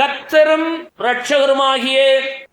கர்த்தரும் இரட்சகருமாகிய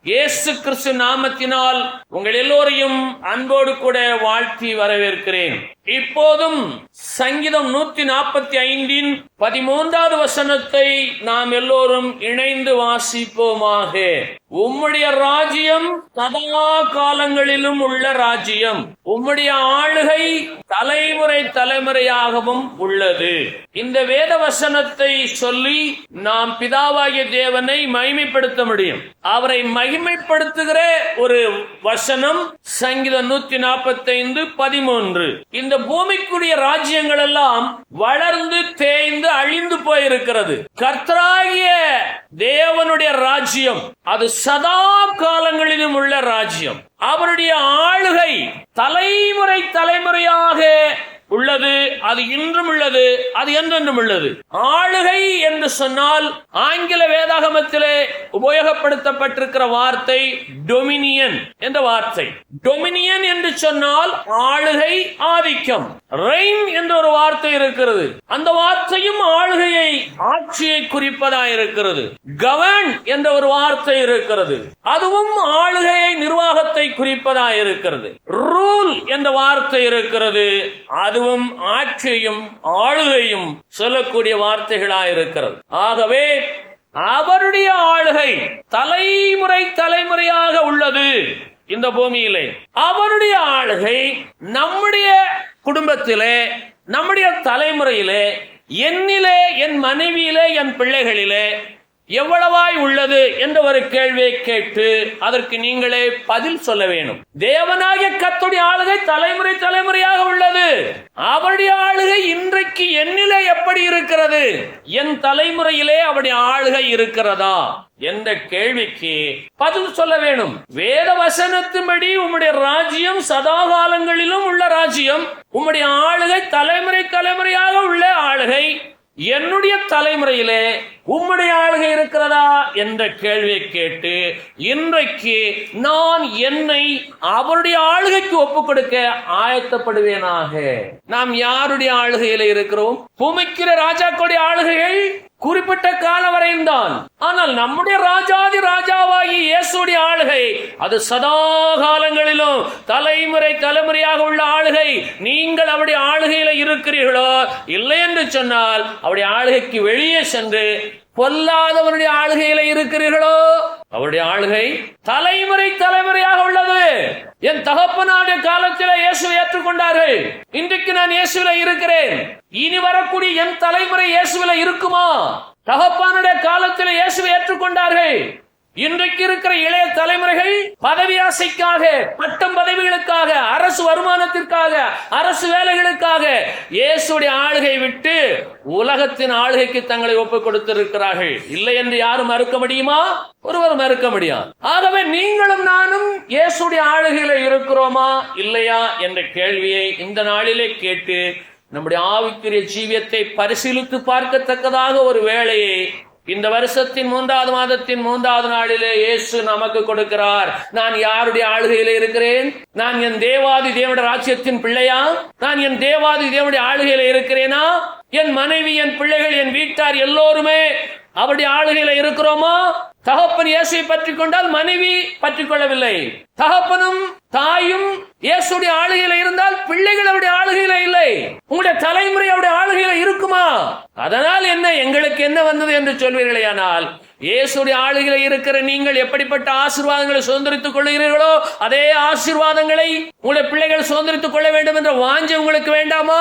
இயேசு கிறிஸ்து நாமத்தினால் உங்கள் எல்லோரையும் அன்போடு கூட வாழ்த்தி வரவேற்கிறேன். இப்போதும் சங்கீதம் நூத்தி நாற்பத்தி ஐந்தின் பதிமூன்றாவது வசனத்தை நாம் எல்லோரும் இணைந்து வாசிப்போமாக. உம்முடைய ராஜ்யம் சதா காலங்களிலும் உள்ள ராஜ்யம். உம்முடைய ஆளுகை தலைமுறை தலைமுறையாகவும் உள்ளது. இந்த வேத வசனத்தை சொல்லி நாம் பிதாவாகிய தேவனை மகிமைப்படுத்த முடியும். அவரை மகிமைப்படுத்துகிற ஒரு வசனம் சங்கீதம் நூத்தி நாற்பத்தி ஐந்து பதிமூன்று. இந்த பூமிக்குரிய ராஜ்யங்கள் எல்லாம் வளர்ந்து தேய்ந்து அழிந்து போயிருக்கிறது. கர்த்தராகிய தேவனுடைய ராஜ்யம் அது சதா காலங்களிலும் உள்ள ராஜ்யம். அவருடைய ஆளுகை தலைமுறை தலைமுறையாக உள்ளது. அது இன்றும் உள்ளது அது என்றென்றும் உள்ளது. ஆளுகை என்று சொன்னால் ஆங்கில வேதாகமத்திலே உபயோகப்படுத்தப்பட்டிருக்கிற வார்த்தை டொமினியன் என்ற வார்த்தை. டொமினியன் என்று சொன்னால் ஆளுகை ஆதிக்கம். ரெயின் என்ற ஒரு வார்த்தை இருக்கிறது. அந்த வார்த்தையும் ஆளுகையை ஆட்சியை குறிப்பதா இருக்கிறது. கவர்ன் என்ற ஒரு வார்த்தை இருக்கிறது. அதுவும் ஆளுகையை நிர்வாகத்தை குறிப்பதா இருக்கிறது. ரூல் என்ற வார்த்தை இருக்கிறது. அதுவும் ஆட்சி ஆட்சியையும் ஆளுகையும் சொல்லக்கூடிய வார்த்தைகளாக இருக்கிறது ஆகவே அவருடைய ஆளுகை தலைமுறை தலைமுறையாக உள்ளது இந்த பூமியிலே. அவருடைய ஆளுகை நம்முடைய குடும்பத்திலே நம்முடைய தலைமுறையிலே என்னிலே என் மனைவியிலே என் பிள்ளைகளிலே எவ்வளவாய் உள்ளது என்ற ஒரு கேள்வியை கேட்டு அதற்கு நீங்களே பதில் சொல்ல வேணும் தேவனாகிய கத்துடைய ஆளுகை தலைமுறை தலைமுறையாக உள்ளது. அவருடைய ஆளுகை இன்றைக்கு என்னிலே எப்படி இருக்கிறது? என் தலைமுறையிலே அவருடைய ஆளுகை இருக்கிறதா? என்ற கேள்விக்கு பதில் சொல்ல வேணும் வேத வசனத்தின்படி உம்முடைய ராஜ்யம் சதா காலங்களிலும் உள்ள ராஜ்யம். உம்முடைய ஆளுகை தலைமுறை தலைமுறையாக உள்ள ஆளுகை. என்னுடைய தலைமுறையிலே உம்முடைய ஆளுகை இருக்கிறதா என்ற கேள்வியை கேட்டு இன்றைக்கு நான் என்னை அவருடைய ஆளுகைக்கு ஒப்புக் கொடுக்க ஆயத்தப்படுவேனாக. நாம் யாருடைய ஆளுகையில இருக்கிறோம்? பூமிக்கிற ராஜாக்களுடைய ஆளுகைகள் குறிப்பிட்ட காலம் வரையும் தான் ஆனால் நம்முடைய ராஜாதி ராஜாவாகி இயேசுடைய ஆளுகை அது சதா காலங்களிலும் தலைமுறை தலைமுறையாக உள்ள ஆளுகை. நீங்கள் அவருடைய ஆளுகையில இருக்கிறீர்களோ? இல்லை என்று சொன்னால் அவருடைய ஆளுகைக்கு வெளியே சென்று பொல்லாதவனுடைய ஆளுகையில இருக்கிறீர்களோ? அவருடைய ஆளுகை தலைமுறை தலைமுறையாக உள்ளது. என் தகப்பனாருடைய காலத்தில் இயேசுவை ஏற்றுக்கொண்டார்கள். இன்றைக்கு நான் இயேசுவில இருக்கிறேன். இனி வரக்கூடிய என் தலைமுறை இயேசுவில இருக்குமா? தகப்பானுடைய காலத்தில் இயேசுவை ஏற்றுக்கொண்டார்கள். இன்றைக்கு இருக்கிற இளைய தலைமுறைகள் பதவி ஆசைக்காக பட்டம் பதவிகளுக்காக அரசு வருமானத்திற்காக அரசு வேலைகளுக்காக இயேசுடைய ஆளுகை விட்டு உலகத்தின் ஆளுகைக்கு தங்களை ஒப்புக் கொடுத்திருக்கிறார்கள். இல்லை என்று யாரும் மறுக்க முடியுமா? ஒருவர் மறுக்க முடியாது. ஆகவே நீங்களும் நானும் இயேசுடைய ஆளுகையில இருக்கிறோமா? இல்லையா என்ற கேள்வியை இந்த நாளிலே கேட்டு நம்முடைய ஆவிக்குரிய ஜீவியத்தை பரிசீலித்து பார்க்கத்தக்கதாக ஒரு வேலையை இந்த வருஷத்தின் மூன்றாவது மாதத்தின் மூன்றாவது நாளிலே இயேசு நமக்கு கொடுக்கிறார். நான் யாருடைய ஆளுகையில இருக்கிறேன்? நான் என் தேவாதி தேவனுடைய ராஜ்யத்தின் பிள்ளையா? நான் என் தேவாதி தேவனுடைய ஆளுகையில இருக்கிறேனா? என் மனைவி என் பிள்ளைகள் என் வீட்டார் எல்லோருமே அவருடைய ஆளுகையில இருக்கிறோமா? தகப்பன் இயேசுவை பற்றி கொண்டால் மனைவி பற்றி கொள்ளவில்லை. தகப்பனும் தாயும் இயேசுடைய ஆளுகையில இருந்தால் பிள்ளைகள் அவருடைய ஆளுகையில இல்லை. உங்களுடைய தலைமுறை அவருடைய ஆளுகையில இருக்குமா? அதனால் என்ன? எங்களுக்கு என்ன வந்தது என்று சொல்வீர்களேயானால் இயேசுடைய ஆளுகையில இருக்கிற நீங்கள் எப்படிப்பட்ட ஆசீர்வாதங்களை சுதந்திரித்துக் கொள்கிறீர்களோ அதே ஆசீர்வாதங்களை உங்களுடைய பிள்ளைகள் சுதந்திரித்துக் கொள்ள வேண்டும் என்ற வாஞ்சி உங்களுக்கு வேண்டாமா?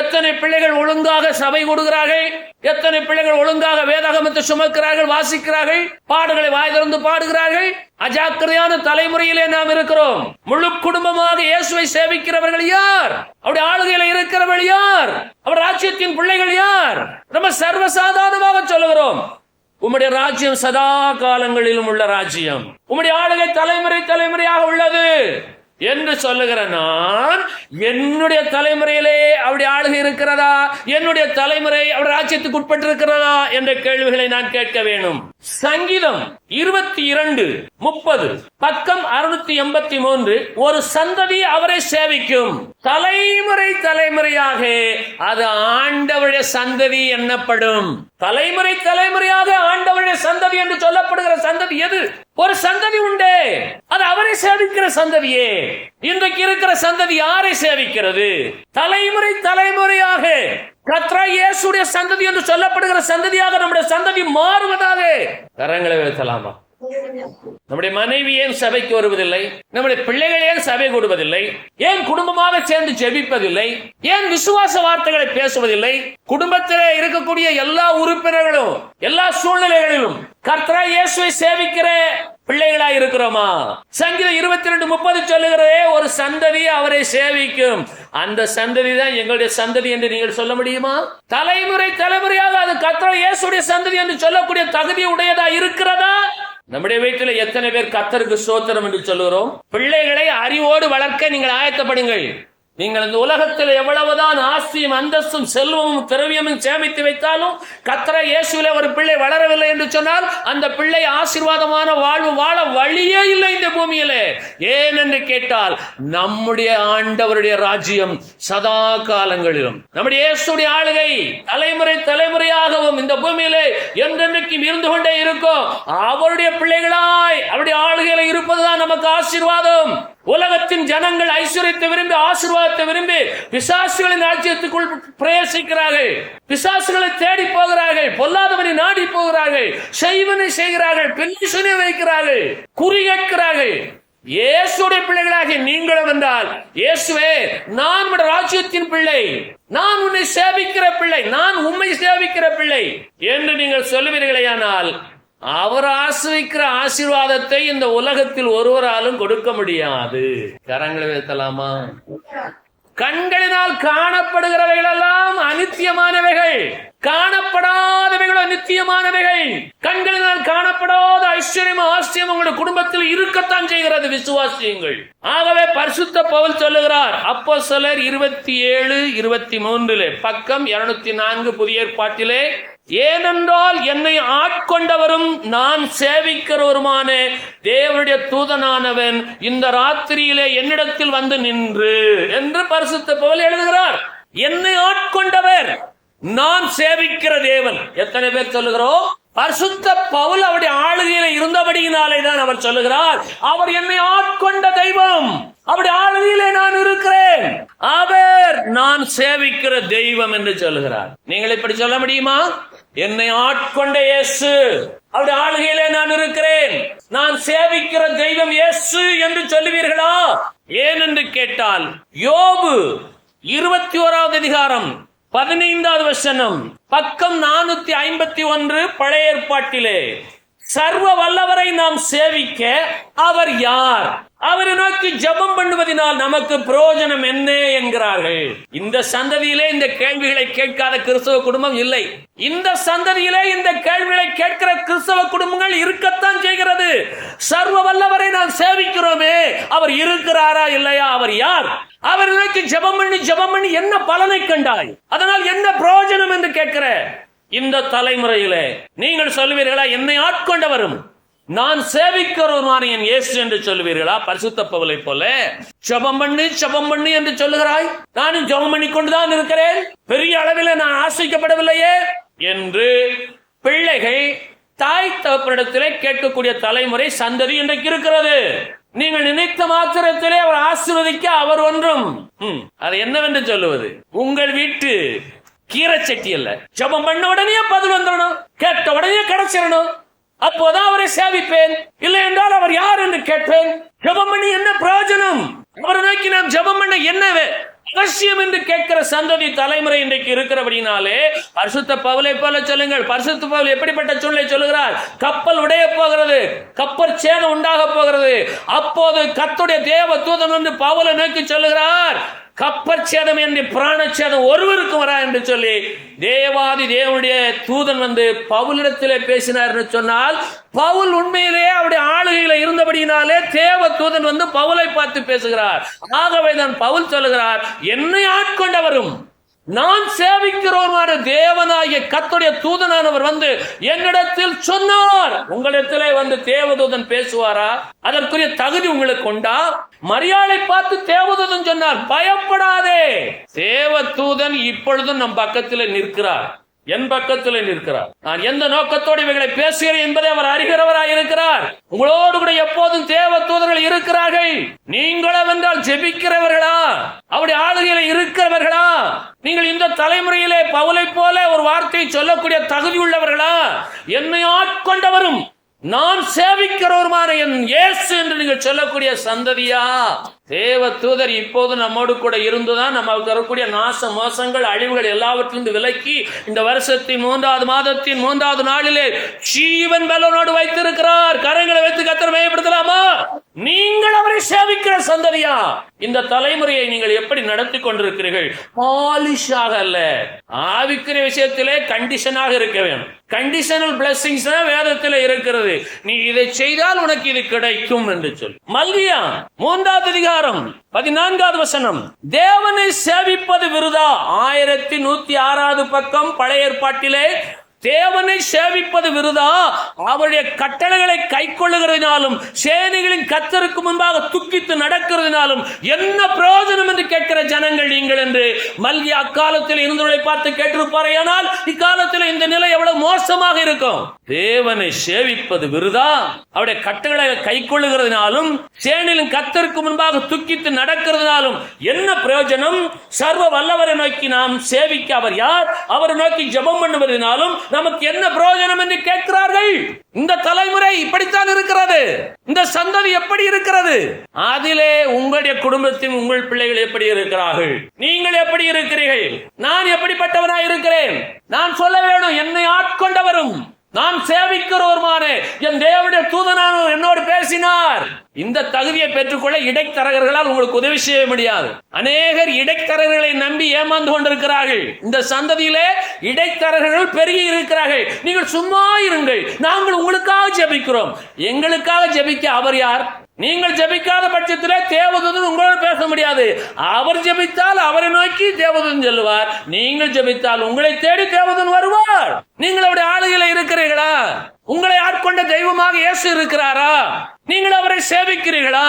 எத்தனை பிள்ளைகள் ஒழுங்காக சபை கூடுகிறார்கள்? எத்தனை பிள்ளைகள் ஒழுங்காக வேதாகமத்தை சுமக்கிறார்கள் வாசிக்கிறார்கள்? பாடுகளை வாய் திறந்து பாடுகிறார்கள்? அஜாக்கிரதையான தலைமுறையிலே நாம் இருக்கிறோம். முழு குடும்பமாக இயேசுவை சேவிக்கிறவர்கள் யார்? அவருடைய ஆளுகையில இருக்கிறவர்கள் யார்? அவர் ராஜ்யத்தின் பிள்ளைகள் யார்? நம்ம சர்வசாதாரணமாக சொல்லுகிறோம். உம்முடைய ராஜ்யம் சதா காலங்களிலும் உள்ள ராஜ்யம். உம்முடைய ஆளுகை தலைமுறை தலைமுறையாக உள்ளது. என்று சொல்லுகிற நான் என்னுடைய தலைமுறையிலே அவருடைய ஆளுகை இருக்கிறதா? என்னுடைய தலைமுறை அவர் ராஜ்யத்துக்கு உட்பட்டிருக்கிறதா? என்ற கேள்விகளை நான் கேட்க வேண்டும். சங்கீதம். இருபத்தி இரண்டு முப்பது. பக்கம் அறுநூத்தி எண்பத்தி மூன்று ஒரு சந்ததி அவரை சேவிக்கும். தலைமுறை தலைமுறையாக அது ஆண்டவருடைய சந்ததி எண்ணப்படும் தலைமுறை தலைமுறையாக ஆண்டவருடைய சந்ததி என்று சொல்லப்படுகிற சந்ததி எது? ஒரு சந்ததி உண்டு. அது அவரை சேவிக்கிற சந்ததியே. இன்றைக்கு இருக்கிற சந்ததி யாரை சேவிக்கிறது? தலைமுறை தலைமுறையாக கத்ரா இயேசுடைய சந்ததி என்று சொல்லப்படுகிற சந்ததியாக நம்முடைய சந்ததி மாறுவதாக கரங்களை வைத்தலாமா நம்முடைய மனைவி ஏன் சபைக்கு வருவதில்லை? நம்முடைய பிள்ளைகள் ஏன் சபை கூடுவதில்லை? ஏன் குடும்பமாக சேர்ந்து ஜெபிப்பதில்லை? ஏன் விசுவாச வார்த்தைகளை பேசுவதில்லை? குடும்பத்திலே இருக்கக்கூடிய எல்லா உறுப்பினர்களும் எல்லா சூழ்நிலைகளிலும் கர்த்தரா இயேசுவை சேவிக்கிற பிள்ளைகளா இருக்கிறோமா சங்கீதம் இருபத்தி ரெண்டு முப்பது சொல்லுகிறதே ஒரு சந்ததி அவரை சேவிக்கும். அந்த சந்ததி தான் எங்களுடைய சந்ததி என்று நீங்கள் சொல்ல முடியுமா? தலைமுறை தலைமுறையாக அது கர்த்தரா இயேசுடைய சந்ததி என்று சொல்லக்கூடிய தகுதி உடையதா இருக்கிறதா? நம்முடைய வீட்டில் எத்தனை பேர் கத்தருக்கு சோத்திரம் என்று சொல்லுகிறோம்? பிள்ளைகளை அறிவோடு வளர்க்க நீங்கள் ஆயத்தப்படுங்கள். நீங்கள் இந்த உலகத்தில் எவ்வளவுதான் ஆஸ்தியும் அந்தஸ்தும் செல்வமும் திரவியமும் சேமித்து வைத்தாலும் கத்திர இயேசுவில ஒரு பிள்ளை வளரவில்லை என்று சொன்னால் அந்த பிள்ளை ஆசீர்வாதமான வாழ்வு வாழ வழியே இல்லை இந்த பூமியிலே. ஏன் என்று கேட்டால் நம்முடைய ஆண்டவருடைய ராஜ்யம் சதா காலங்களிலும். நம்முடைய இயேசுடைய ஆளுகை தலைமுறை தலைமுறையாகவும் இந்த பூமியிலே என்றென்றைக்கும் இருந்து கொண்டே இருக்கும். அவருடைய பிள்ளைகளாய் அவருடைய ஆளுகையில இருப்பதுதான் நமக்கு ஆசீர்வாதம். உலகத்தின் ஜனங்கள் ஐஸ்வர்யத்தை விரும்பி ஆசீர்வாதத்தை விரும்பி பிசாசுகளின் ராஜ்யத்துக்குள் பிரவேசிக்கிறார்கள். பிசாசுகளை தேடி போகிறார்கள் பொல்லாதவனை நாடி போகிறார்கள் செய்வனை செய்கிறார்கள் பெண்ணிசனை வைக்கிறார்கள் குறி கேட்கிறார்கள். இயேசுடைய பிள்ளைகளாக நீங்களும் என்றால் இயேசுவே நான் உடைய ராஜ்யத்தின் பிள்ளை நான் உன்னை சேவிக்கிற பிள்ளை நான் உண்மை சேவிக்கிற பிள்ளை என்று நீங்கள் சொல்லுவீர்களேயானால் அவர் ஆசிரிக்கிற ஆசீர்வாதத்தை இந்த உலகத்தில் ஒருவராலும் கொடுக்க முடியாது. கரங்களை வைத்தலாமா கண்களினால் காணப்படுகிறவைகள் அநித்தியமானவைகள். காணப்படாதவைகளோ நித்தியமானவைகள் கண்களினால் காணப்படாத ஐஸ்வர்யம் ஆசியம் உங்களுடைய குடும்பத்தில் இருக்கத்தான் செய்கிறது. விசுவாசியங்கள். ஆகவே பரிசுத்த பவுல் சொல்லுகிறார் அப்போ சிலர் இருபத்தி ஏழு இருபத்தி மூன்றிலே பக்கம் இருநூத்தி நான்கு புதிய ஏற்பாட்டிலே ஏனென்றால் என்னை ஆட்கொண்டவரும் நான் சேவிக்கிறவருமான தேவனுடைய தூதனானவன் இந்த ராத்திரியிலே என்னிடத்தில் வந்து நின்று என்று பரிசுத்த பவுல் எழுதுகிறார். என்னை ஆட்கொண்டவர். நான் சேவிக்கிற தேவன். எத்தனை பேர் சொல்லுகிறோம்? பரிசுத்த பவுல் அவருடைய ஆளுகையில இருந்தபடியினாலே தான் அவர் சொல்லுகிறார். அவர் என்னை ஆட்கொண்ட தெய்வம். அவருடைய ஆளுகையிலே நான் இருக்கிறேன். அவர் நான் சேவிக்கிற தெய்வம் என்று சொல்லுகிறார். நீங்கள் இப்படி சொல்ல முடியுமா? என்னை ஆட்கொண்ட இயேசு. அவருடைய ஆளுகையிலே நான் இருக்கிறேன். நான் சேவிக்கிற தெய்வம் இயேசு என்று சொல்லுவீர்களா? ஏன் என்று கேட்டால் யோபு இருபத்தி ஓராவது அதிகாரம் பதினைந்தாவது வசனம். பக்கம் நானூத்தி ஐம்பத்தி ஒன்று பழைய ஏற்பாட்டிலே சர்வ வல்லவரை நாம் சேவிக்க அவர் யார்? அவரை நோக்கி ஜெபம் பண்ணுவதனால் நமக்கு பிரயோஜனம் என்ன? என்கிறார்கள். இந்த சந்ததியிலே இந்த கேள்விகளை கேட்காத கிறிஸ்தவ குடும்பம் இல்லை. இந்த சந்ததியிலே இந்த கேள்விகளை கேட்கிற கிறிஸ்தவ குடும்பங்கள் இருக்கத்தான் செய்கிறது. சர்வ வல்லவரை நாம் சேவிக்கிறோமே அவர் இருக்கிறாரா இல்லையா? அவர் யார்? அவர் நோக்கி ஜெபம் பண்ணி ஜபம் பண்ணி என்ன பலனை கண்டாய்? அதனால் என்ன பிரயோஜனம் என்று கேட்கிற இந்த தலைமுறையிலே நீங்கள் சொல்வீர்களா? என்னை ஆட்கொண்டவரும் நான் சேவிக்கிறவருமான என் இயேசு என்று சொல்வீர்களா? பரிசுத்த பவலை போல. ஜெபம் பண்ணு ஜெபம் பண்ணு என்று சொல்லுகிறாய். நானும் ஜபம் பண்ணி கொண்டுதான் இருக்கிறேன். பெரிய அளவில் நான் ஆசைக்கப்படவில்லையே என்று பிள்ளைகள் தாய் தகப்பனிடத்திலே கேட்கக்கூடிய தலைமுறை சந்ததி இன்றைக்கு இருக்கிறது. நீங்கள் நினைத்த மாத்திரத்திலே அவர் ஆசிர்வதிக்க அவர் ஒன்றும். அது என்னவென்று சொல்லுவது? உங்கள் வீட்டு கீரை சட்டி அல்ல. ஜபம் பண்ண உடனே பதில் வந்துடணும். கேட்ட உடனே கிடைச்சிடணும் அப்போதான் அவரை சேவிப்பேன். இல்லை என்றால் அவர் யார் என்று கேட்பேன். ஜபம் பண்ணி என்ன பிரயோஜனம்? அவரை நோக்கி நாம் ஜபம் பண்ண என்ன அவசியம் என்று கேட்கிற சந்ததி தலைமுறை இன்றைக்கு இருக்கிறபடினாலே பரிசுத்த பவுலை போல சொல்லுங்கள். பரிசுத்த பவுல் எப்படிப்பட்ட சூழ்நிலை சொல்லுகிறார்? கப்பல் உடைய போகிறது. கப்பல் சேதம் உண்டாக போகிறது. அப்போது கத்துடைய தேவ தூதன் வந்து பவுலை நோக்கி சொல்லுகிறார் கப்பற்சேதம் என்று பிராணச்சேதம் ஒருவருக்கும் வரா என்று சொல்லி தேவாதி தேவனுடைய தூதன் வந்து பவுலிடத்திலே பேசினார் என்று சொன்னால் பவுல் உண்மையிலேயே அவருடைய ஆளுகையில இருந்தபடியினாலே தேவ தூதன் வந்து பவுலை பார்த்து பேசுகிறார். ஆகவே தான் பவுல் சொல்லுகிறார் என்னை ஆட்கொண்டவரும் நான் சேவிக்கிறோமான தேவனாகிய கத்துடைய தூதனானவர் வந்து என்னிடத்தில் சொன்னார். உங்களிடத்திலே வந்து தேவதூதன் பேசுவாரா? அதற்குரிய தகுதி உங்களுக்கு உண்டா? மரியாதை பார்த்து தேவதூதன் சொன்னார் பயப்படாதே. தேவதூதன் இப்பொழுதும் நம் பக்கத்தில் நிற்கிறார். என் பக்கத்தில் நிற்கிறார். நான் எந்த நோக்கத்தோடு இவைகளை பேசுகிறேன் என்பதை அவர் அறிகிறவராய் இருக்கிறார். உங்களோடு கூட எப்போதும் தேவ தூதர்கள் இருக்கிறார்கள். நீங்களும் என்றால் ஜெபிக்கிறவர்களா? அவருடைய ஆளுகையில இருக்கிறவர்களா? நீங்கள் இந்த தலைமுறையிலே பவுலை போல ஒரு வார்த்தையை சொல்லக்கூடிய தகுதி உள்ளவர்களா? என்னை ஆட்கொண்டவரும் நான் சேவிக்கிறவருமான என் இயேசு என்று நீங்கள் சொல்லக்கூடிய சந்ததியா? தேவ தூதர் இப்போது நம்மோடு கூட இருந்துதான் நமக்கு வரக்கூடிய நாச மோசங்கள் அழிவுகள் எல்லாவற்றிலிருந்து விலக்கி இந்த வருஷத்தின் மூன்றாவது மாதத்தின் மூன்றாவது நாளிலே ஜீவன் பலனோடு வைத்திருக்கிறார். கரங்களை வைத்து கத்தர் மேம்படுத்தலாமா? நீங்கள் அவரை சேவிக்கிற சந்ததியா? இந்த தலைமுறையை நீங்கள் எப்படி நடத்தி கொண்டிருக்கிறீர்கள்? பாலிஷாக அல்ல. ஆவிக்கிற விஷயத்திலே கண்டிஷனாக இருக்க வேண்டும். கண்டிஷனல் பிளஸ்ஸிங்ஸ் தான் வேதத்தில் இருக்கிறது. நீ இதை செய்தால் உனக்கு இது கிடைக்கும் என்று சொல்லி. மல்கியா மூன்றாவது அதிகாரம் பதினான்காவது வசனம். தேவனை சேவிப்பது விருதா? ஆயிரத்தி நூத்தி ஆறாவது பக்கம் பழைய ஏற்பாட்டிலே தேவனை சேவிப்பது விருதா? அவருடைய கட்டளைகளை கை கொள்ளுகிறதினாலும் சேனைகளின் கத்தருக்கு முன்பாக துக்கித்து நடக்கிறதுனாலும் என்ன பிரயோஜனம் என்று கேட்கிற ஜனங்கள் நீங்கள் என்று மல்கி அக்காலத்தில் இருந்தவர்களை பார்த்து கேட்டிருப்பாரையானால் இக்காலத்தில் இந்த நிலை எவ்வளவு மோசமாக இருக்கும்? தேவனை சேவிப்பது விருதா? அவருடைய கட்டளைகளை கை கொள்ளுகிறதுனாலும் சேனையின் கத்தருக்கு முன்பாக துக்கித்து நடக்கிறதுனாலும் என்ன பிரயோஜனம்? சர்வ வல்லவரை நோக்கி நாம் சேவிக்க அவர் யார்? அவரை நோக்கி ஜெபம் பண்ணுவதனாலும் நமக்கு என்ன பிரயோஜனம் என்று கேட்கிறார்கள்? இந்த தலைமுறை இப்படித்தான் இருக்கிறது. இந்த சந்ததி எப்படி இருக்கிறது? அதிலே உங்களுடைய குடும்பத்தின் உங்கள் பிள்ளைகள் எப்படி இருக்கிறார்கள்? நீங்கள் எப்படி இருக்கிறீர்கள்? நான் எப்படிப்பட்டவனாய் இருக்கிறேன்? நான் சொல்ல வேணும் என்னை ஆட்கொண்டவரும் நான் சேவிக்கிறவருமான என் தேவனுடைய தூதனான என்னோடு பேசினார். இந்த தகுதியை பெற்றுக்கொள்ள இடைத்தரகர்களால் உங்களுக்கு உதவி செய்ய முடியாது. அநேகர் இடைத்தரகர்களை நம்பி ஏமாந்து கொண்டிருக்கிறார்கள். இந்த சந்ததியிலே இடைத்தரகர்கள் பெருகி இருக்கிறார்கள். நீங்கள் சும்மா இருங்கள். நாங்கள் உங்களுக்காக ஜெபிக்கிறோம். எங்களுக்காக ஜெபிக்க அவர் யார்? நீங்கள் ஜெபிக்காத பட்சத்தில் தேவதூதன் உங்களோடு பேச முடியாது. அவர் ஜெபித்தால் அவரை நோக்கி தேவதூதன் செல்வார் நீங்கள் ஜெபித்தால் உங்களை தேடி தேவதன் வருவார். நீங்கள் அவருடைய ஆளுகளை இருக்கிறீர்களா? உங்களை ஆட்கொண்ட தெய்வமாக இயேசு இருக்கிறாரா? நீங்கள் அவரை சேவிக்கிறீர்களா?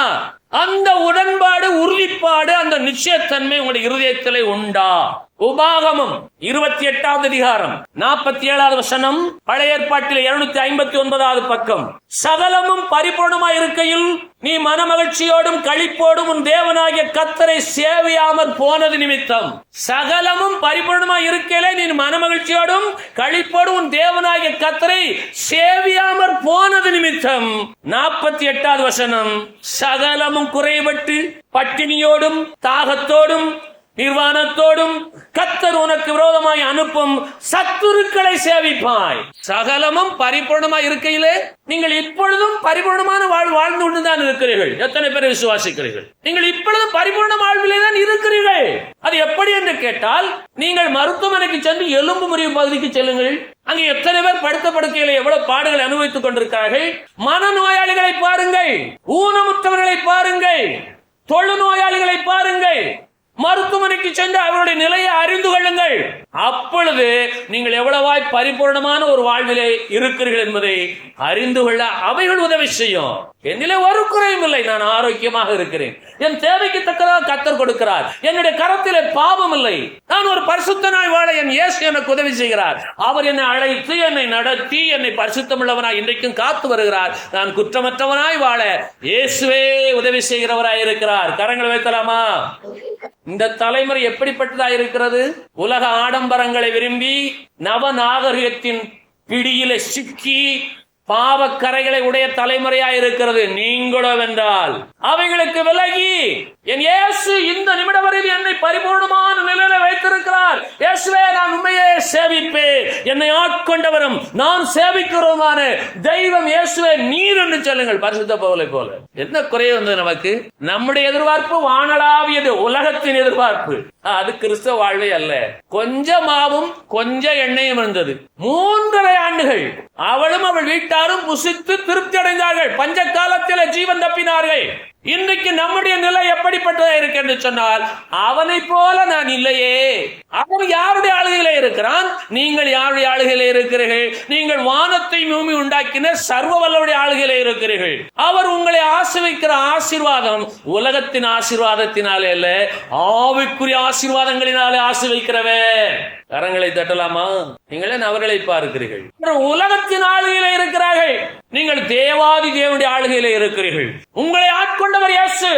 அந்த உடன்பாடு உறுதிப்பாடு அந்த நிச்சயத்தன்மை உங்களுடைய இருதயத்திலே உண்டா? உபாகமம் இருபத்தி எட்டாவது அதிகாரம் நாற்பத்தி ஏழாவது வசனம் பழைய ஏற்பாட்டில் இருநூத்தி ஐம்பத்தி ஒன்பதாவது பக்கம். சகலமும் பரிபூர்ணமாய் இருக்கையில் நீ மனமகிழ்ச்சியோடும் களிப்போடும் உன் தேவனாகிய கத்தரை சேவையாமற் போனது நிமித்தம். சகலமும் பரிபூர்ணமா இருக்கையிலே நீ மனமகிழ்ச்சியோடும் களிப்போடும் உன் தேவனாகிய கத்தரை சேவியாமற் போனது நிமித்தம். நாற்பத்தி எட்டாவது வசனம் சகலமும் குறைபட்டு பட்டினியோடும் தாகத்தோடும் நிர்வாணத்தோடும் கத்தர் உனக்கு விரோதமாய் அனுப்பும் சத்துருக்களை சேவிப்பாய். சகலமும் பரிபூர்ணமாய் இருக்கையிலே நீங்கள் இப்பொழுதும் பரிபூர்ணமான வாழ் வாழ்ந்து கொண்டுதான் இருக்கிறீர்கள். எத்தனை பேர் விசுவாசிக்கிறீர்கள்? நீங்கள் இப்பொழுதும் பரிபூர்ண வாழ்விலே தான் இருக்கிறீர்கள். அது எப்படி என்று கேட்டால் நீங்கள் மருத்துவமனைக்கு சென்று எலும்பு முறிவு பகுதிக்கு செல்லுங்கள். அங்கே எத்தனை பேர் படுத்த படுக்கையில எவ்வளவு பாடுகள் அனுபவித்துக் கொண்டிருக்கிறார்கள்? மனநோயாளிகளை பாருங்கள். ஊனமுற்றவர்களை பாருங்கள். தொழு நோயாளிகளை பாருங்கள். மருத்துவமனைக்கு சென்று அவருடைய நிலையை அறிந்து கொள்ளுங்கள். அப்பொழுது நீங்கள் எவ்வளவாய் பரிபூர்ணமான ஒரு வாழ்விலே இருக்கிறீர்கள் என்பதை அறிந்து கொள்ள அவைகள் உதவி செய்யும். என்னிலே ஒரு குறையும் இல்லை நான் ஆரோக்கியமாக இருக்கிறேன். என் தேவைக்கு தக்கதாக கத்தர் கொடுக்கிறார். என்னுடைய கரத்திலே பாவம் இல்லை. நான் ஒரு பரிசுத்தனாய் வாழ என் இயேசு எனக்கு உதவி செய்கிறார். அவர் என்னை அழைத்து என்னை நடத்தி என்னை பரிசுத்தமுள்ளவனாய் இன்றைக்கும் காத்து வருகிறார். நான் குற்றமற்றவனாய் வாழ இயேசுவே உதவி செய்கிறவராய் இருக்கிறார். கரங்களை வைக்கலாமா? இந்த தலைமுறை எப்படிப்பட்டதா இருக்கிறது? உலக ஆடம்பரங்களை விரும்பி நவநாகரிகத்தின் பிடியில சிக்கி பாவக்கரைகளை உடைய தலைமுறையா இருக்கிறது. நீங்களோ வென்றால் அவைகளுக்கு விலகி என் இயேசு இந்த நிமிடம் வரையில் என்னை பரிபூர்ணமான நிலையில வைத்திருக்கிறார். இயேசுவே நான் உண்மையே சேவிப்பேன். என்னை ஆட்கொண்டவரும் நான் சேவிக்கிறோமான தெய்வம் இயேசுவே நீர் என்று சொல்லுங்கள் பரிசுத்த பவுலை போல. என்ன குறை வந்தது நமக்கு? நம்முடைய எதிர்பார்ப்பு வானளாவியது உலகத்தின் எதிர்பார்ப்பு. அது கிறிஸ்தவ வாழ்வே அல்ல. கொஞ்சமாவும் கொஞ்சம் எண்ணெயும் இருந்தது. மூன்றரை ஆண்டுகள் அவளும் அவள் வீட்டாரும் புசித்து திருப்தி அடைந்தார்கள். பஞ்ச காலத்தில் ஜீவன் தப்பினார்கள். இன்றைக்கு நம்முடைய நிலை எப்படிப்பட்டதா இருக்கு என்று சொன்னால் அவனை போல நான் இல்லையே. அவன் யாருடைய ஆளுகையில இருக்கிறான்? நீங்கள் யாருடைய ஆளுகையில இருக்கிறீர்கள்? நீங்கள் வானத்தை பூமி உண்டாக்கின சர்வ வல்லவருடைய ஆளுகையில இருக்கிறீர்கள். அவர் உங்களை ஆசிர்வதிக்கிற ஆசீர்வாதம் உலகத்தின் ஆசீர்வாதத்தினாலே அல்ல ஆவிக்குரிய ஆசீர்வாதங்களினாலே ஆசீர்வதிக்கிறவே கரங்களை தட்டலாமா? நீங்களே அவர்களை பார்க்கிறீர்கள்? உலகத்தின் ஆளுகையில இருக்கிறார்கள். நீங்கள் தேவாதி தேவனுடைய ஆளுகையில இருக்கிறீர்கள். உங்களை ஆட்கொண்டவர் இயேசு.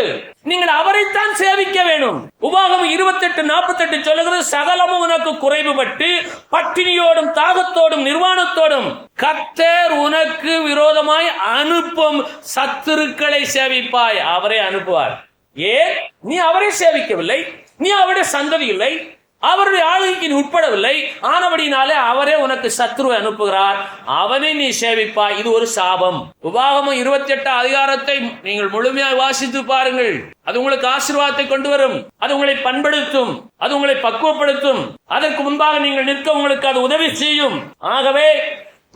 நீங்கள் அவரைத்தான் சேவிக்க வேணும். உபாகம் இருபத்தெட்டு நாற்பத்தெட்டு சொல்லுகிறது சகலமும் உனக்கு குறைவுபட்டு பட்டினியோடும் தாகத்தோடும் நிர்வாணத்தோடும் கத்தர் உனக்கு விரோதமாய் அனுப்பும் சத்துருக்களை சேவிப்பாய். அவரை அனுப்புவார். ஏன்? நீ அவரை சேவிக்கவில்லை. நீ அவருடைய சந்ததி இல்லை அவருடைய ஆளுகைக்கு நீ உட்படவில்லை. ஆனபடினாலே அவரே உனக்கு சத்ருவை அனுப்புகிறார். அவனை நீ சேவிப்பாய் இது ஒரு சாபம். உபாகமும் இருபத்தி எட்டு அதிகாரத்தை நீங்கள் முழுமையாக வாசித்து பாருங்கள். அது உங்களுக்கு ஆசீர்வாதத்தை கொண்டு வரும். அது உங்களை பண்படுத்தும். அது உங்களை பக்குவப்படுத்தும். அதற்கு முன்பாக நீங்கள் நிற்க உங்களுக்கு அது உதவி செய்யும். ஆகவே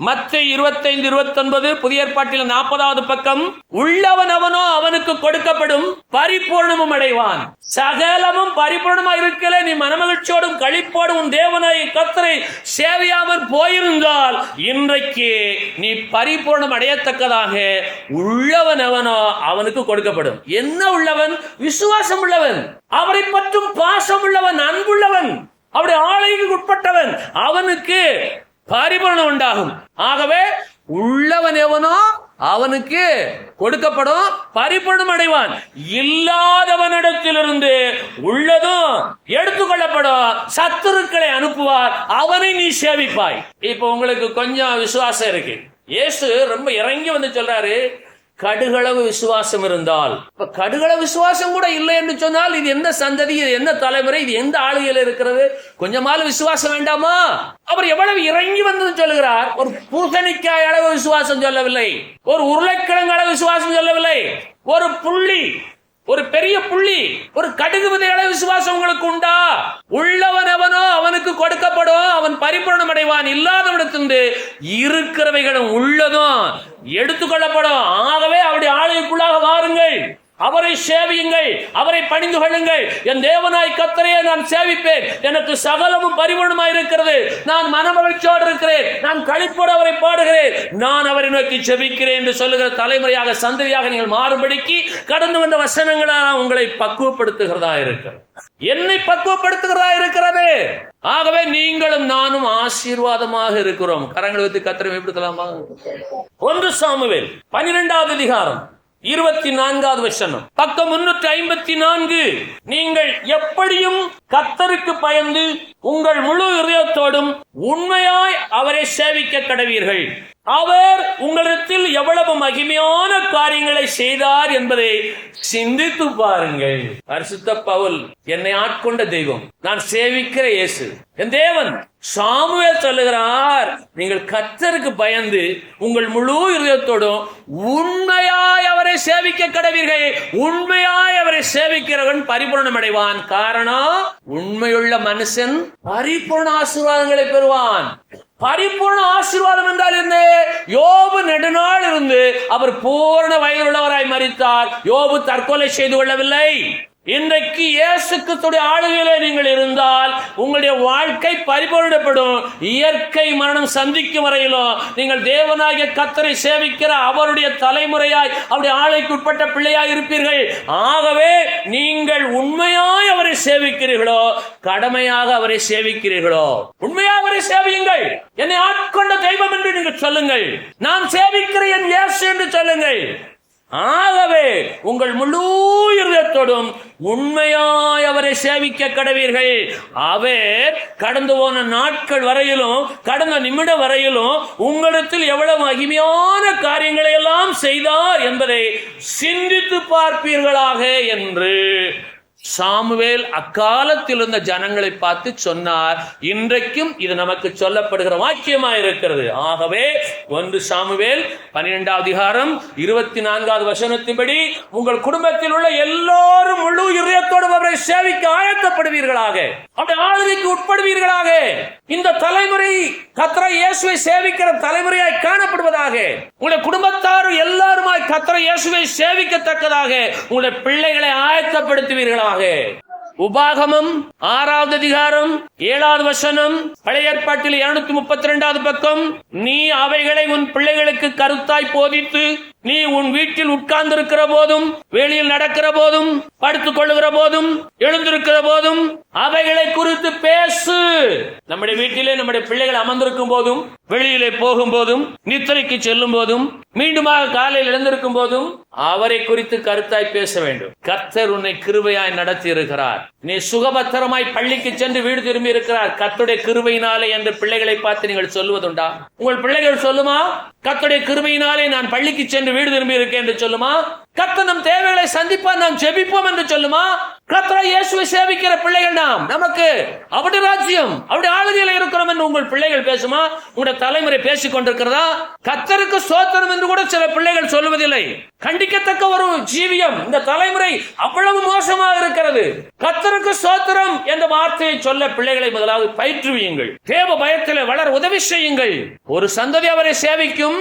மத்த இருபத்தைந்து இருபத்தொன்பது புதிய ஏற்பாட்டில் நாற்பதாவது பக்கம் உள்ளவன் அவனோ அவனுக்கு கொடுக்கப்படும் பரிபூர்ணமும் அடைவான். சகலமும் பரிபூர்ணமா இருக்கல நீ மனமகிழ்ச்சியோடும் கழிப்போடும் உன் தேவனாய் கத்தரை சேவையாமற் போயிருந்தால் இன்றைக்கு நீ பரிபூர்ணம் அடையத்தக்கதாக உள்ளவன் அவனோ அவனுக்கு கொடுக்கப்படும். என்ன உள்ளவன்? விசுவாசம் உள்ளவன். அவரை பற்றும் பாசம் உள்ளவன் அன்புள்ளவன். அவருடைய ஆலைக்கு உட்பட்டவன். அவனுக்கு பரிபூரணம் உண்டாகும். ஆகவே உள்ளவன் எவனோ அவனுக்கு கொடுக்கப்படும் பரிபூர்ணம் அடைவான். இல்லாதவனிடத்திலிருந்து உள்ளதும் எடுத்துக்கொள்ளப்படும் சத்துருக்களை அனுப்புவார். அவனை நீ சேவிப்பாய். இப்போ உங்களுக்கு கொஞ்சம் விசுவாசம் இருக்கு. இயேசு ரொம்ப இறங்கி வந்து சொல்றாரு கடுகளவு விசுவாசம் இருந்தால். இப்ப கடுகளவு விசுவாசம் கூட இல்லை என்று சொன்னால் இது எந்த சந்ததி இது எந்த தலைமுறை இது எந்த ஆளுகையில் இருக்கிறது? கொஞ்சமாலும் விசுவாசம் வேண்டாமா? அவர் எவ்வளவு இறங்கி வந்தது சொல்லுகிறார். ஒரு பூசணிக்காய் அளவு விசுவாசம் சொல்லவில்லை. ஒரு உருளைக்கிழங்கு அளவு விசுவாசம் சொல்லவில்லை. ஒரு புள்ளி ஒரு பெரிய புள்ளி ஒரு கடுகு விதை அளவு விசுவாசம் உங்களுக்கு உண்டா? உள்ளவன் அவனோ அவனுக்கு கொடுக்கப்படும் அவன் பரிபூர்ணம் அடைவான் இல்லாதவனிடத்திலிருந்து இருக்கிறவைகளும் உள்ளதும் எடுத்துக்கொள்ளப்படும். ஆகவே அவருடைய ஆளுக்குள்ளாக வாருங்கள். அவரை சேவியுங்கள் அவரை பணிந்து கொள்ளுங்கள். என் தேவனாய் கத்தரையே நான் சேவிப்பேன். எனக்கு சகலமும் பரிபூர்ணமாக இருக்கிறது. நான் மனமகிழ்ச்சியோடு இருக்கிறேன். நான் கழிப்போடு அவரை பாடுகிறேன். நான் அவரை நோக்கி செபிக்கிறேன் என்று சொல்லுகிற தலைமுறையாக சந்ததியாக நீங்கள் மாறுபடிக்கு கடந்து வந்த வசனங்களால் உங்களை பக்குவப்படுத்துகிறதா இருக்கிறது. என்னை பக்குவப்படுத்துகிறதா இருக்கிறது. ஆகவே நீங்களும் நானும் ஆசீர்வாதமாக இருக்கிறோம். கரங்களை வைத்து கத்திரம் எப்படி ஒன்று சாமுவேல் பனிரெண்டாவது அதிகாரம். இருபத்தி நான்காவது வசனம். பக்கம் முன்னூற்றி ஐம்பத்தி நான்கு நீங்கள் எப்படியும் கத்தருக்கு பயந்து உங்கள் முழு இதயத்தோடும் உண்மையாய் அவரை சேவிக்க கடவீர்கள் அவர் உங்களிடத்தில் எவ்வளவு மகிமையான காரியங்களை செய்தார் என்பதை சிந்தித்து பாருங்கள். அரிசுத்த பவுல் என்னை ஆட்கொண்ட தெய்வம். நான் சேவிக்கிற இயேசு. என் தேவன் சாமுவேல் சொல்லுகிறார் நீங்கள் கத்தருக்கு பயந்து உங்கள் முழு இருதயத்தோடும் உண்மையாய் அவரை சேவிக்க கடவீர்கள். உண்மையாய் அவரை சேவிக்கிறவன் பரிபூர்ணம் அடைவான். காரணம் உண்மையுள்ள மனுஷன் பரிபூர்ண ஆசீர்வாதங்களை பெறுவான். பரிபூர்ண ஆசீர்வாதம் என்றால் என்ன? யோபு நெடுநாள் இருந்து அவர் பூர்ண வயதுள்ளவராய் மறித்தார் யோபு தற்கொலை செய்து கொள்ளவில்லை. இன்றைக்கு இயேசு கிறிஸ்துடைய ஆளுகையிலே நீங்கள் இருந்தால் உங்களுடைய வாழ்க்கை பரிபூர்ணப்படும். இயற்கை மரணம் சந்திக்கும் வரையிலும் நீங்கள் தேவனாகிய கத்தரை சேவிக்கிற அவருடைய தலைமுறையாய் அவருடைய ஆளுக்கு உட்பட்ட பிள்ளையாய் இருப்பீர்கள். ஆகவே நீங்கள் உண்மையாய் அவரை சேவிக்கிறீர்களோ கடமையாக அவரை சேவிக்கிறீர்களோ உண்மையாக அவரை சேவியுங்கள். என்னை ஆட்கொண்ட தெய்வம் என்று நீங்கள் சொல்லுங்கள். நான் சேவிக்கிறேன் என் இயேசு என்று சொல்லுங்கள். ஆகவே உங்கள் முழு இருதயத்தோடும் உண்மையாய் அவரை சேவிக்க கடவீர்கள் அவர் கடந்து போன நாட்கள் வரையிலும் கடந்த நிமிடம் வரையிலும் உங்களிடத்தில் எவ்வளவு மகிமையான காரியங்களை எல்லாம் செய்தார் என்பதை சிந்தித்து பார்ப்பீர்களாக என்று சாமுவேல் அக்காலத்தில் இருந்த ஜனங்களை பார்த்து சொன்னார் இன்றைக்கும் இது நமக்கு சொல்லப்படுகிற வாக்கியமா இருக்கிறது ஆகவே ஒன்று சாமுவேல் பன்னிரெண்டாவது அதிகாரம் இருபத்தி நான்காவது வசனத்தின்படி உங்கள் குடும்பத்தில் உள்ள எல்லோரும் முழு இதயத்தோடு அவரை சேவிக்க ஆயத்தப்படுவீர்களாக. அப்படி ஆளுகைக்கு உட்படுவீர்களாக. இந்த தலைமுறை கத்திர இயேசுவை சேவிக்கிற தலைமுறையாய் காணப்படுவதாக. உங்களுடைய குடும்பத்தார் எல்லாருமாய் கத்திர இயேசுவை சேவிக்கத்தக்கதாக. உங்களுடைய பிள்ளைகளை ஆயத்தப்படுத்துவீர்களாக. உபாகமம் ஆறாவது அதிகாரம் ஏழாவது வசனம் பழைய ஏற்பாட்டில் இருநூத்தி முப்பத்தி ரெண்டாவது பக்கம் நீ அவைகளை உன் பிள்ளைகளுக்கு கருத்தாய் போதித்து நீ உன் வீட்டில் உட்கார்ந்திருக்கிற போதும் வெளியில் நடக்கிற போதும் படுத்துக் கொள்ளுகிற போதும் எழுந்திருக்கிற போதும் அவைகளை குறித்து பேசு. நம்முடைய வீட்டிலே நம்முடைய பிள்ளைகள் அமர்ந்திருக்கும் போதும் வெளியிலே போகும் போதும் நித்திரைக்கு செல்லும் போதும் மீண்டுமாக காலையில் எழுந்திருக்கும் போதும் அவரை குறித்து கருத்தாய் பேச வேண்டும். கர்த்தர் உன்னை கிருபையாய் நடத்தி இருக்கிறார். நீ சுகபத்திரமாய் பள்ளிக்கு சென்று வீடு திரும்பி இருக்கிறார். கத்துடைய கிருபையினாலே என்று பிள்ளைகளை பார்த்து நீங்கள் சொல்லுவதுண்டா? உங்கள் பிள்ளைகள் சொல்லுமா? கத்துடைய கிருபையினாலே நான் பள்ளிக்கு சென்று வீடு திரும்பி இருக்கேன் என்று சொல்லுமா? கத்த நம் தேவைகளை சந்திப்பார் நாம் ஜெபிப்போம் என்று சொல்லுமா? கத்தரா இயேசுவை சேவிக்கிற பிள்ளைகள் நாம் நமக்கு அவருடைய ராஜ்யம் அவருடைய ஆளுகையில் இருக்கிறோம் என்று உங்கள் பிள்ளைகள் பேசுமா? உங்களுடைய தலைமுறை பேசிக் கொண்டிருக்கிறதா? கத்தருக்கு சோத்திரம் என்று கூட சில பிள்ளைகள் சொல்லுவதில்லை. கண்டிக்கத்தக்க ஒரு ஜீவியம் இந்த தலைமுறை அவ்வளவு மோசமாக இருக்கிறது. கத்தருக்கு சோத்திரம் என்ற வார்த்தையை சொல்ல பிள்ளைகளை முதலாவது பயிற்றுவியுங்கள். தேவ பயத்தில் வளர உதவி செய்யுங்கள். ஒரு சந்ததி அவரை சேவிக்கும்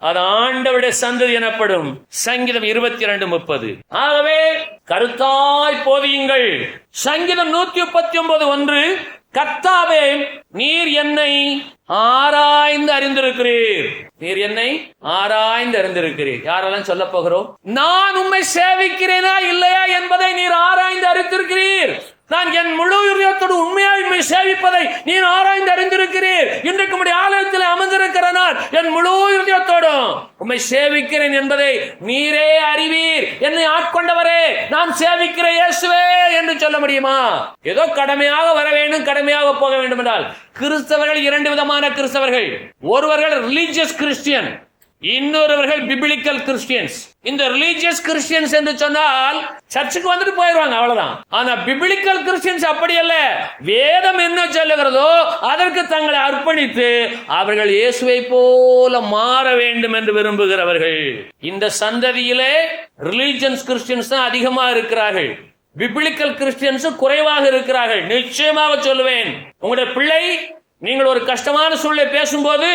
அது ஆண்டவருடைய சந்ததி எனப்படும். சங்கீதம் இருபத்தி இரண்டு முப்பது. ஆகவே கருத்தாய் போதியுங்கள். சங்கீதம் நூத்தி முப்பத்தி ஒன்பது ஒன்று கத்தாவே நீர் என்னை ஆராய்ந்து அறிந்திருக்கிறீர். நீர் என்னை ஆராய்ந்து அறிந்திருக்கிறீர். யாரெல்லாம் சொல்ல போகிறோம்? நான் உண்மை சேவிக்கிறேனா இல்லையா என்பதை நீர் ஆராய்ந்து அறிந்திருக்கிறீர். நான் என் முழு இதயத்தோடு உண்மையாய் உண்மை சேவிப்பதை நீ ஆராய்ந்து அறிந்திருக்கிறீர். இன்றைக்கு உடைய ஆலயத்தில் அமர்ந்திருக்கிற நான் என் முழு இதயத்தோடும் உம்மை சேவிக்கிறேன் என்பதை நீரே அறிவீர். என்னை ஆட்கொண்டவரே நான் சேவிக்கிற இயேசுவே என்று சொல்ல முடியுமா? ஏதோ கடமையாக வர வேண்டும் கடமையாக போக வேண்டும் என்றால் கிறிஸ்தவர்கள் இரண்டு விதமான கிறிஸ்தவர்கள். ஒருவர்கள் ரிலீஜியஸ் கிறிஸ்டியன் இன்னொருவர்கள் பிபிலிக்கல் கிறிஸ்டியன்ஸ் இந்த ரிலீஜியஸ் கிறிஸ்டியன்ஸ் என்று சொன்னால் சர்ச்சுக்கு வந்துட்டு போயிடுவாங்க அவ்வளவுதான். ஆனா பிபிலிக்கல் கிறிஸ்டியன்ஸ் அப்படி அல்ல. வேதம் என்ன சொல்லுகிறதோ அதற்கு தங்களை அர்ப்பணித்து அவர்கள் இயேசுவை போல மாற வேண்டும் என்று விரும்புகிறவர்கள். இந்த சந்ததியிலே ரிலீஜியன்ஸ் கிறிஸ்டியன்ஸ் தான் அதிகமா இருக்கிறார்கள். பிபிலிக்கல் கிறிஸ்டியன்ஸ் குறைவாக இருக்கிறார்கள். நிச்சயமாக சொல்லுவேன். உங்களுடைய பிள்ளை நீங்கள் ஒரு கஷ்டமான சூழ்நிலை பேசும்போது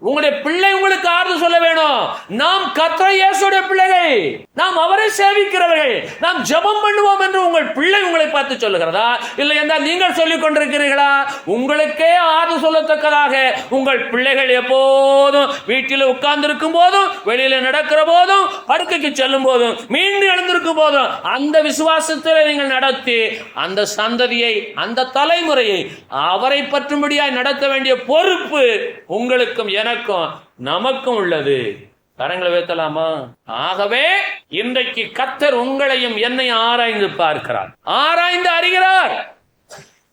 உங்களுடைய பிள்ளை உங்களுக்கு ஆறுதல் சொல்ல வேணும். நாம் கத்திர இயேசுடைய பிள்ளைகள். நாம் அவரை சேவிக்கிறவர்கள். நாம் ஜெபம் பண்ணுவோம் என்று உங்கள் பிள்ளை உங்களை பார்த்து சொல்லுகிறதா? இல்லை என்றால் நீங்கள் சொல்லிக் கொண்டிருக்கிறீர்களா? உங்களுக்கே ஆறுதல் சொல்லத்தக்கதாக. உங்கள் பிள்ளைகள் எப்போதும் வீட்டில் உட்கார்ந்திருக்கும் போதும் வெளியில நடக்கிற போதும் படுக்கைக்கு செல்லும் போதும் மீண்டும் எழுந்திருக்கும் போதும் அந்த விசுவாசத்தில் நீங்கள் நடத்தி அந்த சந்ததியை அந்த தலைமுறையை அவரை பற்றும்படியாய் நடத்த வேண்டிய பொறுப்பு உங்களுக்கும் எனக்கும் நமக்கும் உள்ளது. கரங்களை வைத்தலாமா ஆகவே இன்றைக்கு கத்தர் உங்களையும் என்னை ஆராய்ந்து பார்க்கிறார். ஆராய்ந்து அறிகிறார்.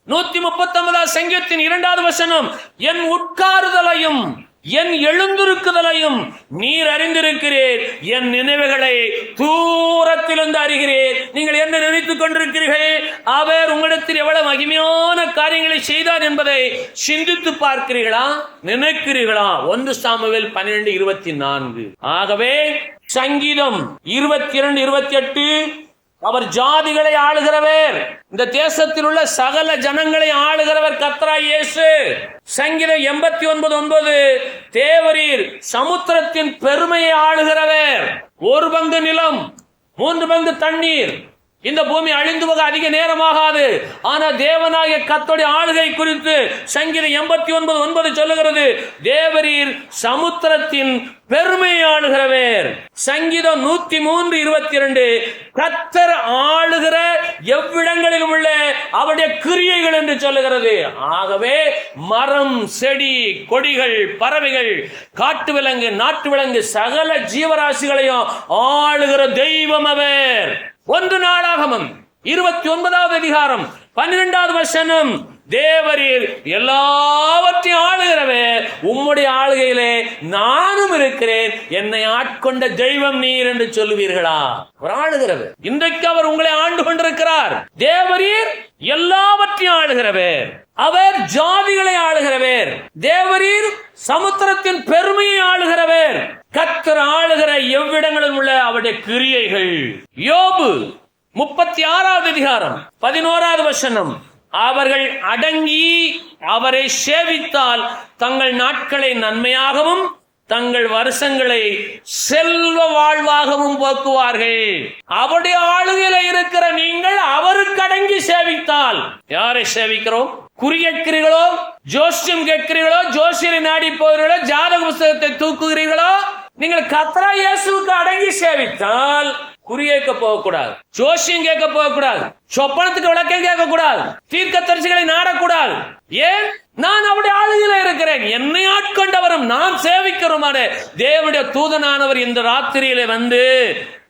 நூத்தி முப்பத்தி ஒன்பதாம் சங்கத்தின் இரண்டாவது வசனம் என் உட்காருதலையும் என் எழுந்திருக்குதலையும் நீர் அறிந்திருக்கிறீர். என் நினைவுகளை தூரத்திலிருந்து அறிகிறீர். நீங்கள் என்ன நினைத்துக் கொண்டிருக்கிறீர்கள்? அவர் உங்களிடத்தில் எவ்வளவு மகிமையான காரியங்களை செய்தார் என்பதை சிந்தித்து பார்க்கிறீர்களா? நினைக்கிறீர்களா? ஒன்று சாமுவேல் பன்னிரண்டு இருபத்தி நான்கு. ஆகவே சங்கீதம் இருபத்தி இரண்டு இருபத்தி எட்டு அவர் ஜாதிகளை ஆளுகிறவர். இந்த தேசத்தில் உள்ள சகல ஜனங்களை ஆளுகிறவர் கத்ரா இயேசு. சங்கீதம் எண்பத்தி ஒன்பது ஒன்பது தேவரீர் சமுத்திரத்தின் பெருமையை ஆளுகிறவர். ஒரு பங்கு நிலம் மூன்று பங்கு தண்ணீர் இந்த பூமி அழிந்து போக அதிக நேரமாகாது. ஆனால் தேவனாகிய கத்தோடைய ஆளுகை குறித்து சங்கீதம் எண்பத்தி ஒன்பது ஒன்பது சொல்லுகிறது. தேவரீர் சமுத்திரத்தின் பெருமை ஆளுகிறவர் சங்கீதம் நூத்தி மூன்று இருபத்தி இரண்டு கத்தர் ஆளுகிற எவ்விடங்களிலும் உள்ள அவருடைய கிரியைகள் என்று சொல்லுகிறது. ஆகவே மரம் செடி கொடிகள் பறவைகள் காட்டு விலங்கு நாட்டு விலங்கு சகல ஜீவராசிகளையும் ஆளுகிற தெய்வம் அவர். ஒன்று நாளாகமம் இருபத்தி ஒன்பதாவது அதிகாரம் பன்னிரெண்டாவது வசனம் தேவரீர் எல்லாவற்றையும் ஆளுகிறவே உம்முடைய ஆளுகையிலே நானும் இருக்கிறேன் என்னை ஆட்கொண்ட தெய்வம் நீர் என்று சொல்லுவீர்களா? அவர் ஆளுகிறவர். இன்றைக்கு அவர் உங்களை ஆண்டு கொண்டிருக்கிறார். தேவரீர் எல்லாவற்றையும் ஆளுகிறவர் அவர் ஜாதிகளை ஆளுகிறவர். தேவரீர் சமுத்திரத்தின் பெருமையை ஆளுகிறவர். கத்தர் ஆளுகிற எவ்விடங்களில் உள்ள அவருடைய கிரியைகள்? யோபு முப்பத்தி ஆறாவது அதிகாரம் பதினோராவது வசனம். அவர்கள் அடங்கி அவரை சேவித்தால் தங்கள் நாட்களை நன்மையாகவும் தங்கள் வருஷங்களை செல்வ வாழ்வாகவும் போக்குவார்கள். அவருடைய ஆளுகையில இருக்கிற நீங்கள் அவருக்கு அடங்கி சேவித்தால். யாரை சேவிக்கிறோம்? குறி கேட்கிறீர்களோ ஜோசியம் கேட்கிறீர்களோ? ஜோசியரை நாடி போகிறீர்களோ? ஜாதக புஸ்தகத்தை தூக்குகிறீர்களோ? நீங்கள் கத்ரா இயேசுவுக்கு அடங்கி சேவித்தால் குறி கேட்க போகக்கூடாது ஜோஷியம் கேட்க போகக்கூடாது சொப்பனத்துக்கு விளக்கம் கேட்க கூடாது தீர்க்க தரிசிகளை நாடக்கூடாது. ஏன்? நான் அவருடைய ஆளுகையில இருக்கிறேன். என்னை ஆட்கொண்டவரும் நான் சேவிக்கிறோமான தேவனுடைய தூதனானவர் இந்த ராத்திரியில வந்து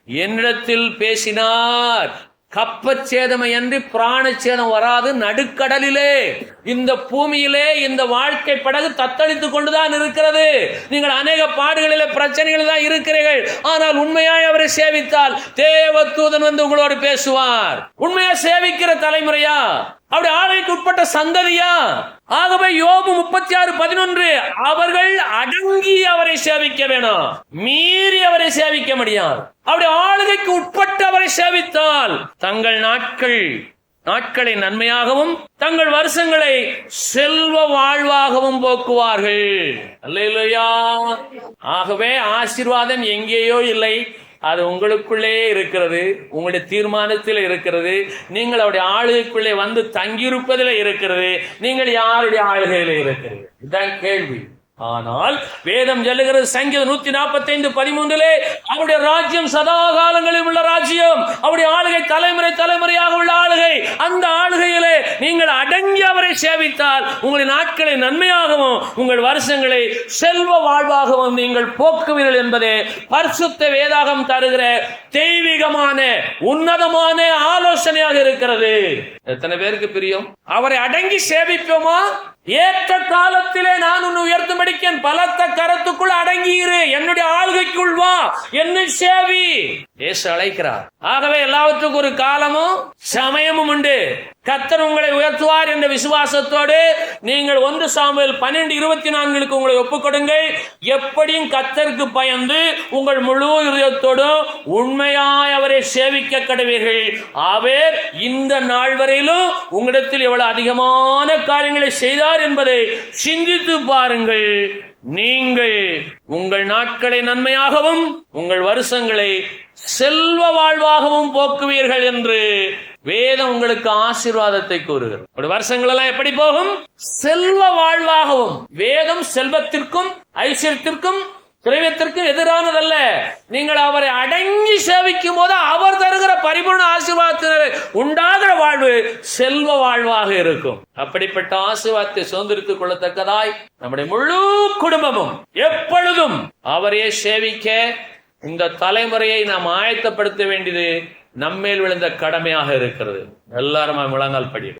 என்னிடத்தில் பேசினார். கப்பச்சேதமையன்றி பிராணச்சேதம் வராது நடுக்கடலிலே. இந்த பூமியிலே இந்த வாழ்க்கை படகு தத்தளித்துக் கொண்டுதான் இருக்கிறது. நீங்கள் அநேக பாடுகளில் பிரச்சனைகள் தான் இருக்கிறீர்கள். ஆனால் உண்மையாய் அவரை சேவித்தால் தேவ தூதன் வந்து உங்களோடு பேசுவார். உண்மையா சேவிக்கிற தலைமுறையா? அவருடைய ஆளுகைக்கு உட்பட்ட சந்ததியா? ஆகவே யோபு முப்பத்தி ஆறு பதினொன்று அவர்கள் அடங்கி அவரை சேவிக்க வேணும். மீறி அவரை சேவிக்க முடியாது. அவருடைய ஆளுகைக்கு உட்பட்டு அவரை சேவித்தால் தங்கள் நாட்கள் நாட்களை நன்மையாகவும் தங்கள் வருஷங்களை செல்வ வாழ்வாகவும் போக்குவார்கள். ஆகவே ஆசீர்வாதம் எங்கேயோ இல்லை. அது உங்களுக்குள்ளே இருக்கிறது உங்களுடைய தீர்மானத்தில் இருக்கிறது நீங்கள் அவருடைய ஆளுகைக்குள்ளே வந்து தங்கியிருப்பதில் இருக்கிறது நீங்கள் யாருடைய ஆளுகையில் இருக்கிறது இதுதான் கேள்வி. ஆனால் வேதம் சொல்லுகிறது சங்கீதம் நூத்தி நாற்பத்தி ஐந்து பதிமூன்றிலே அவருடைய ராஜ்யம் சதா காலங்களில் உள்ள ராஜ்யம். அவருடைய ஆளுகை தலைமுறை தலைமுறையாக உள்ள ஆளுகை. அந்த ஆளுகையிலே நீங்கள் அடங்கி அவரை சேவித்தால் உங்களின் நாட்களை நன்மையாகவும் உங்கள் வருஷங்களை செல்வ வாழ்வாகவும் நீங்கள் போக்குவீர்கள் என்பதே பரிசுத்த வேதாகம் தருகிற தெய்வீகமான உன்னதமான ஆலோசனையாக இருக்கிறது. எத்தனை பேருக்கு பிரியம்? அவரை அடங்கி சேவிப்போமா ஏற்ற காலத்திலே நான் உன்னை உயர்த்தும்படிக்கேன் பலத்த கரத்துக்குள் அடங்கியிரு. என்னுடைய ஆள்கைக்குள் வா. என்னை சேவி. ஏசு அழைக்கிறார். ஆகவே எல்லாவற்றுக்கும் ஒரு காலமும் சமயமும் உண்டு. கத்தர் உங்களை உயர்த்துவார் என்ற விசுவாசத்தோடு நீங்கள் ஒன்று சாமுவேல் பன்னெண்டு இருபத்தி நான்குக்கு உங்களை ஒப்புக்கொடுங்கள். எப்படியும் கத்தருக்கு பயந்து உங்கள் முழு இதயத்தோடும் உண்மையாய் அவரை சேவிக்க கடவீர்கள் அவர் இந்த நாள் வரையிலும் உங்களிடத்தில் எவ்வளவு அதிகமான காரியங்களை செய்தார் என்பதை சிந்தித்து பாருங்கள். நீங்கள் உங்கள் நாட்களை நன்மையாகவும் உங்கள் வருஷங்களை செல்வ வாழ்வாகவும் போக்குவீர்கள் என்று வேதம் உங்களுக்கு ஆசீர்வாதத்தை கூறுகிறது. ஒரு வருஷங்கள் எல்லாம் எப்படி போகும்? செல்வ வாழ்வாகவும் வேதம் செல்வத்திற்கும் ஐஸ்வர்யத்திற்கும் திரைவத்திற்கு எதிரானதல்ல. நீங்கள் அவரை அடங்கி சேவிக்கும் போது அவர் தருகிற பரிபூர்ண ஆசீர்வாதத்தினர் உண்டாகிற வாழ்வு செல்வ வாழ்வாக இருக்கும். அப்படிப்பட்ட ஆசீர்வாதத்தை சுதந்திரித்துக் கொள்ளத்தக்கதாய் நம்முடைய முழு குடும்பமும் எப்பொழுதும் அவரையே சேவிக்க இந்த தலைமுறையை நாம் ஆயத்தப்படுத்த வேண்டியது நம்மேல் விழுந்த கடமையாக இருக்கிறது. எல்லாரும் முழங்கால் படி